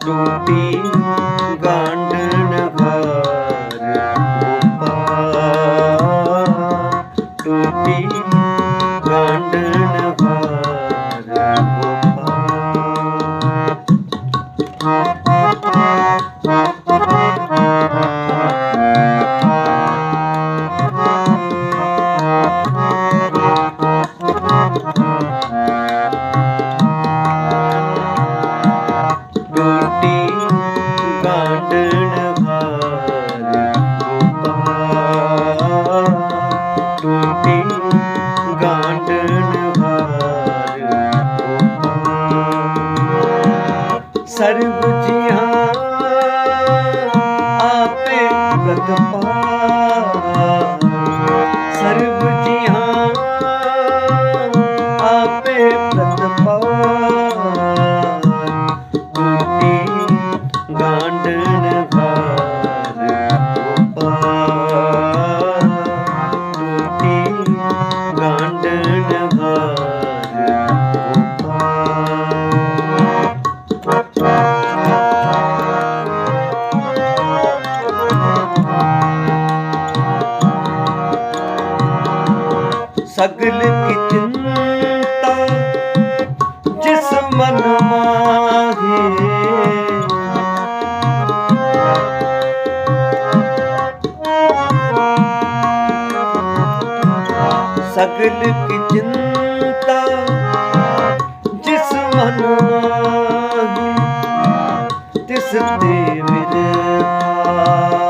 ਟੂਟੀ ਗਾਂਡਣ ਟੂਟੀ ਸਗਲ ਕੀ ਚਿੰਤਾ ਜਿਸ ਮਨ ਮਾਹੇ ਸਗਲ ਕੀ ਚਿੰਤਾ ਜਿਸ ਮਨ ਮਾਹੇ ਤਿਸ ਤੇ ਵਿਰਥਾ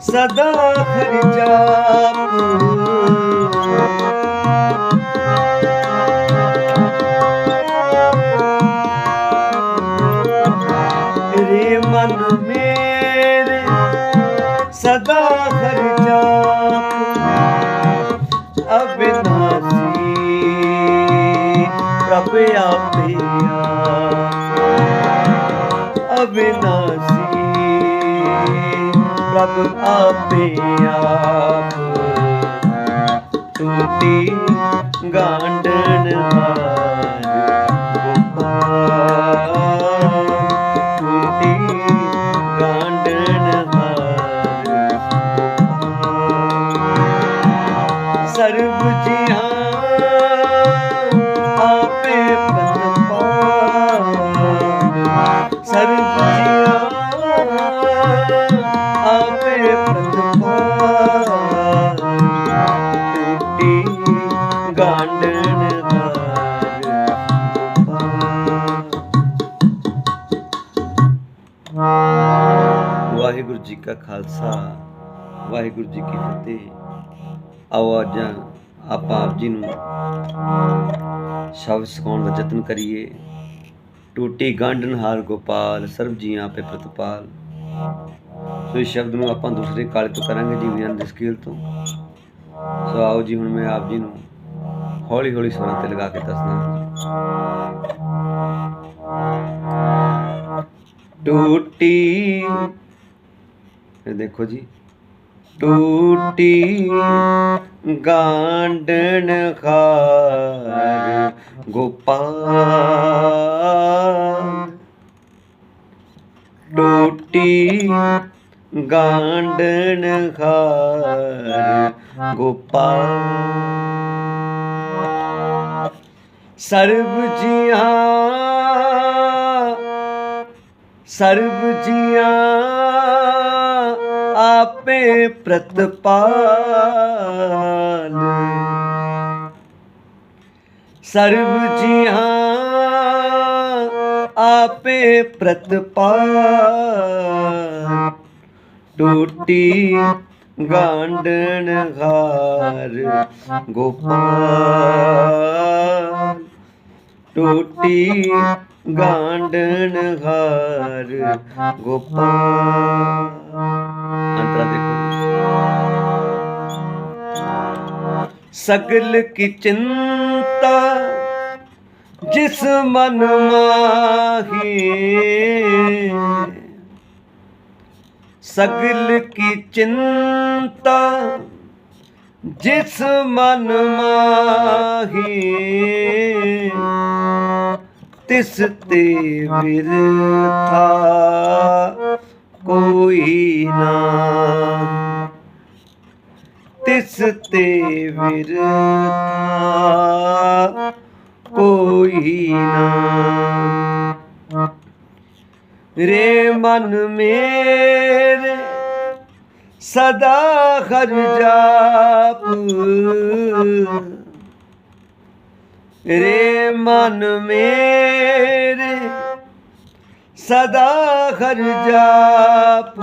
ਸਦਾ ਹਰਿ ਜਾਪ। ਰੇ ਮਨ ਮੇਰੇ ਸਦਾ ਹਰਿ ਜਾਪ। ਅਬਿਨਾਸੀ ਪ੍ਰਭ ਆਪੇ ਆਪ। ਅਬਿਨਾਸੀ ਪ੍ਰਭ ਆਪੇ ਆਪ। ਟੂਟੀ ਗਾਂਡਣ ਹਾਰ ਗੋਪਾਲ ਟੂਟੀ ਗਾਂਡਣ ਹਾਰ ਗੋਪਾਲ ਸਰਬ ਜੀਹਾਂ ਆਪੇ ਪ੍ਰਤਪਾਲ ਸਰਬ ਟੂਟੀ ਗਾਂਡਣ ਵਾਹਿਗੁਰੂ ਜੀ ਕਾ ਖਾਲਸਾ, ਵਾਹਿਗੁਰੂ ਜੀ ਕੀ ਫਤਿਹ। ਆਓ ਅੱਜ ਆਪਾਂ ਆਪ ਜੀ ਨੂੰ ਸ਼ਬਦ ਸਿਖਾਉਣ ਦਾ ਯਤਨ ਕਰੀਏ। ਟੂਟੀ ਗਾਂਡਨਹਾਰ ਗੋਪਾਲ ਸਰਬ ਜੀਆਂ ਆਪੇ ਪ੍ਰਤਪਾਲ। ਸੋ ਇਸ ਸ਼ਬਦ ਨੂੰ ਆਪਾਂ ਦੂਸਰੇ ਕਾਲੇ ਤੋਂ ਕਰਾਂਗੇ ਜੀ ਵਿਆਨ ਦੇ ਸਕੇਲ ਤੋਂ। ਸੋ ਆਓ ਜੀ, ਹੁਣ ਮੈਂ ਆਪ ਜੀ ਨੂੰ ਹੌਲੀ ਹੌਲੀ ਸੁਰਾਂ ਤੇ ਲਗਾ ਕੇ ਦੱਸਦਾ ਟੂਟੀ ਇਹ ਦੇਖੋ ਜੀ। ਟੂਟੀ ਗਾਂਡਣ ਖਾਰ ਗੋਪਾਲ। ਟੂਟੀ ਗਾਂਡਣ ਖਾਰ ਗੋਪਾਲ। ਸਰਬ ਜੀਆਂ ਸਰਬ ਜੀਆਂ ਆਪੇ ਪ੍ਰਤਪਾਲ। ਸਰਬ ਜੀਆਂ ਆਪੇ ਪ੍ਰਤਪਾਲ। ਟੂਟੀ ਗਾਂਡਣ ਹਾਰ, ਗੋਪਾਲ। ਟੂਟੀ ਗਾਂਡਣ ਹਾਰ, ਗੋਪਾਲ। ਅੰਤਰਾ ਦੇਖੋ। ਸਗਲ ਕੀ ਚਿੰਤਾ ਜਿਸ ਮਨ ਮਾਹੀ ਸਗਲ ਕੀ ਚਿੰਤਾ, ਜਿਸ ਮਨ ਮਾਹੀ, ਤਿਸ ਤੇ ਵਿਰਥਾ ਕੋਈ ਨਾ। ਤਿਸ ਤੇ ਵਿਰਥਾ ਕੋਈ ਨਾ। ਰੇ ਮਨ ਮੇਰੇ ਸਦਾ ਹਰ ਜਾਪ। ਰੇ ਮਨ ਮੇਰੇ, ਸਦਾ ਹਰ ਜਾਪ।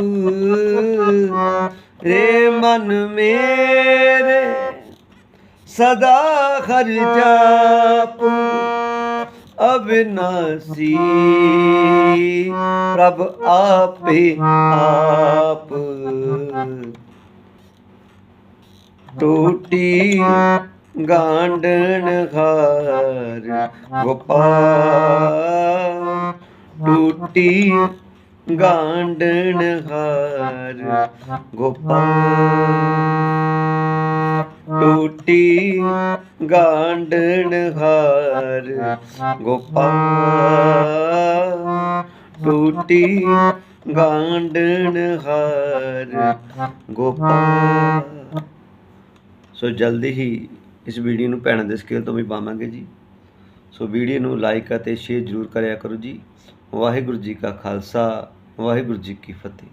ਰੇ ਮਨ ਮੇਰੇ, ਸਦਾ ਹਰ ਜਾਪ। ਅਬਿਨਾਸੀ, ਪ੍ਰਭ ਆਪੇ ਆਪ। ਟੂਟੀ ਗਾਂਡਣ ਹਾਰ ਗੋਪਾਲ ਟੂਟੀ ਗਾਂਡਣ ਹਾਰ ਗੋਪਾਲ ਟੂਟੀ ਗਾਂਡਣ ਹਾਰ ਗੋਪਾਲ ਟੂਟੀ ਗਾਂਡਣ ਹਾਰ ਗੋਪਾਲ। ਸੋ ਜਲਦੀ ਹੀ ਇਸ ਵੀਡੀਓ ਨੂੰ ਭੈਣਾਂ ਦੇ ਸਕੇਲ ਤੋਂ ਵੀ ਪਾਵਾਂਗੇ ਜੀ। ਸੋ ਵੀਡੀਓ ਨੂੰ ਲਾਈਕ ਅਤੇ ਸ਼ੇਅਰ ਜ਼ਰੂਰ ਕਰਿਆ ਕਰੋ ਜੀ। ਵਾਹਿਗੁਰੂ ਜੀ ਕਾ ਖਾਲਸਾ, ਵਾਹਿਗੁਰੂ ਜੀ ਕੀ ਫਤਿਹ।